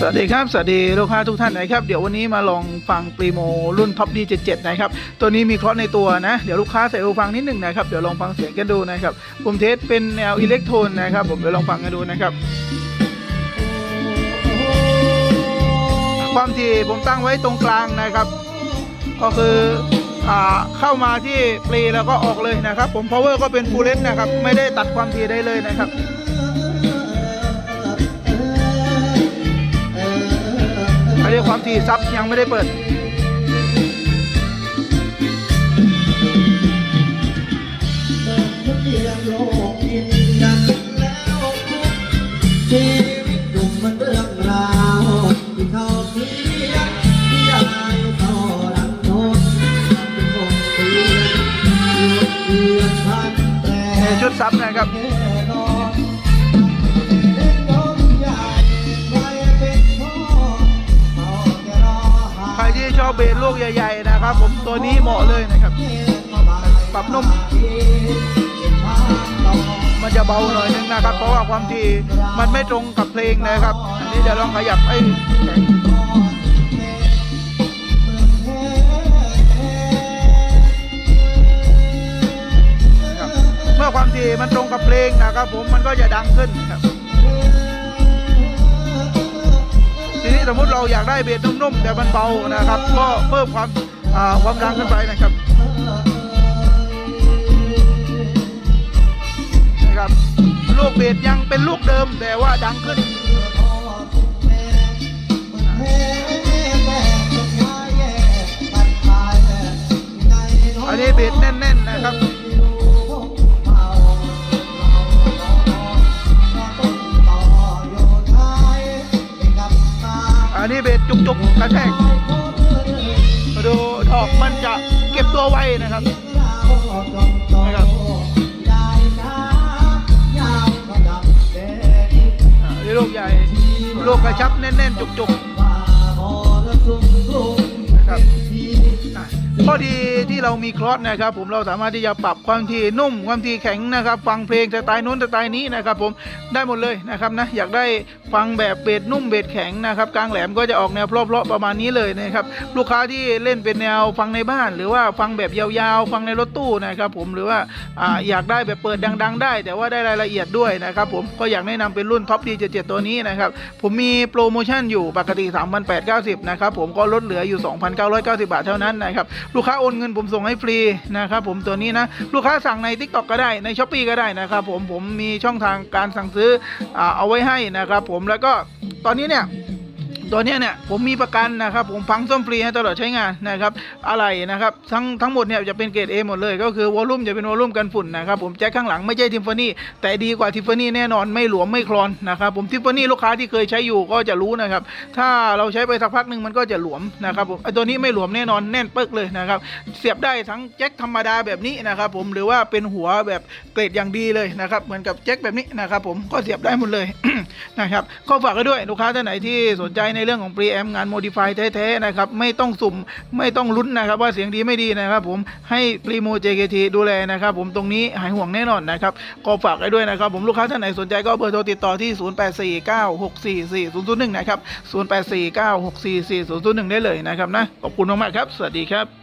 สวัสดีครับ สวัสดีลูกค้าทุกท่านนะครับ เดี๋ยววันนี้มาลองฟังปรีโมรุ่นท็อปดี77นะครับ ตัวนี้มีเคราะห์ในตัวนะ เดี๋ยวลูกค้าใส่หูฟังนิดหนึ่งนะครับ เดี๋ยวลองฟังเสียงกันดูนะครับ ผมเทสเป็นแนวอิเล็กโทนนะครับ ผมเดี๋ยวลองฟังกันดูนะครับ ความถี่ผมตั้งไว้ตรงกลางนะครับ ก็คืออ่าเข้ามาที่ปรีแล้วก็ออกเลยนะครับ ผม power ก็เป็น full range นะครับ ไม่ได้ตัดความถี่ได้เลยนะครับ ความถี่ซับยังไม่ได้เปิดชีวิตหนุ่มมันเใหญ่ๆนะครับ ผมตัวนี้เหมาะเลยนะครับ ปรับนุ่ม มันจะเบาหน่อยนึงนะครับ เพราะว่าความถี่มันไม่ตรงกับเพลงนะครับ อันนี้เดี๋ยวลองขยับให้ครับเมื่อความถี่มันตรงกับเพลงนะครับ ผมมันก็จะดังขึ้นครับ ทีนี้สมมติเราอยากได้เบสนุ่มๆแต่มันเบานะครับ ก็เพิ่มความความดังขึ้นไปนะครับนะครับลูกเบสยังเป็นลูกเดิมแต่ว่าดังขึ้นอันนี้เบสแน่น จุกกระแทกดูดอกมันจะเก็บตัวไวนะครับนะครับนี่ลูกใหญ่ลูกกระชับแน่นๆจุกๆ ข้อดีที่เรามีคลอสนะครับผมเราสามารถที่จะปรับความถี่นุ่มความถี่แข็งนะครับ ฟังเพลงสไตล์นู้นสไตล์นี้นะครับ ผมได้หมดเลยนะครับนะอยากได้ฟังแบบเบสนุ่มเบสแข็งนะครับกลางแหลมก็จะออกแนวเพราะๆประมาณนี้เลยนะครับลูกค้าที่เล่นเป็นแนวฟังในบ้าน หรือว่าฟังแบบยาวๆ ฟังในรถตู้นะครับผมหรือว่าออยากได้แบบเปิดดัง ๆ ได้ แต่ว่าได้รายละเอียดด้วยนะครับผมก็อยากแนะนำเป็นรุ่นท็อปดี77ตัวนี้นะครับผมมีโปรโมชั่นอยู่ปกติ 3,890นะครับผมก็ลดเหลืออยู่ 2,990 บาทเท่านั้นนะครับลูกค้าโอนเงินผมส่งให้ฟรีนะครับผมตัวนี้นะลูกค้าสั่งใน TikTok ก็ได้ในช้อปปีก็ได้นะครับผมผมมีช่องทางการสั่งซื้ออเอาไว้ให้นะครับผมแล้วก็ตอนนี้เนี่ย ตัวนี้เนี่ยผมมีประกันนะครับผมพังซ่อมฟรีให้ตลอดใช้งานนะครับอะไรนะครับทั้งทั้งหมดเนี่ยจะเป็นเกรด A หมดเลย ก็คือวอลลุ่มจะเป็นวอลลุ่มกันฝุ่นนะครับผมแจ็คข้างหลังไม่ใช่ทิฟฟานี่แต่ดีกว่าทิฟฟานี่แน่นอนไม่หลวมไม่คลอนนะครับผมทิฟฟานี่ลูกค้าที่เคยใช้อยู่ก็จะรู้นะครับถ้าเราใช้ไปสักพักหนึ่งมันก็จะหลวมนะครับผมตัวนี้ไม่หลวมแน่นอนแน่นเปึ๊กเลยนะครับเสียบได้ทั้งแจ็คธรรมดาแบบนี้นะครับผมหรือว่าเป็นหัวแบบเกรดอย่างดีเลยนะครับเหมือนกับแจ็คแบบนี้นะครับผมก็เสียบได้หมดเลยนะครับก็ฝากไว้ด้วยลูกค้าท่านไหนที่สนใจในเรื่องของ pre amp งาน modify แท้ ๆ นะครับ ไม่ต้องสุ่มไม่ต้องลุ้นนะครับว่าเสียงดีไม่ดีนะครับผมให้ Primo JKT ดูแลนะครับผมตรงนี้หายห่วงแน่นอนนะครับก็ฝากไว้ด้วยนะครับผมลูกค้าท่านไหนสนใจก็เบอร์โทรติดต่อที่ 0849644001 นะครับ 0849644001 ได้เลยนะครับนะขอบคุณมากๆครับ สวัสดีครับ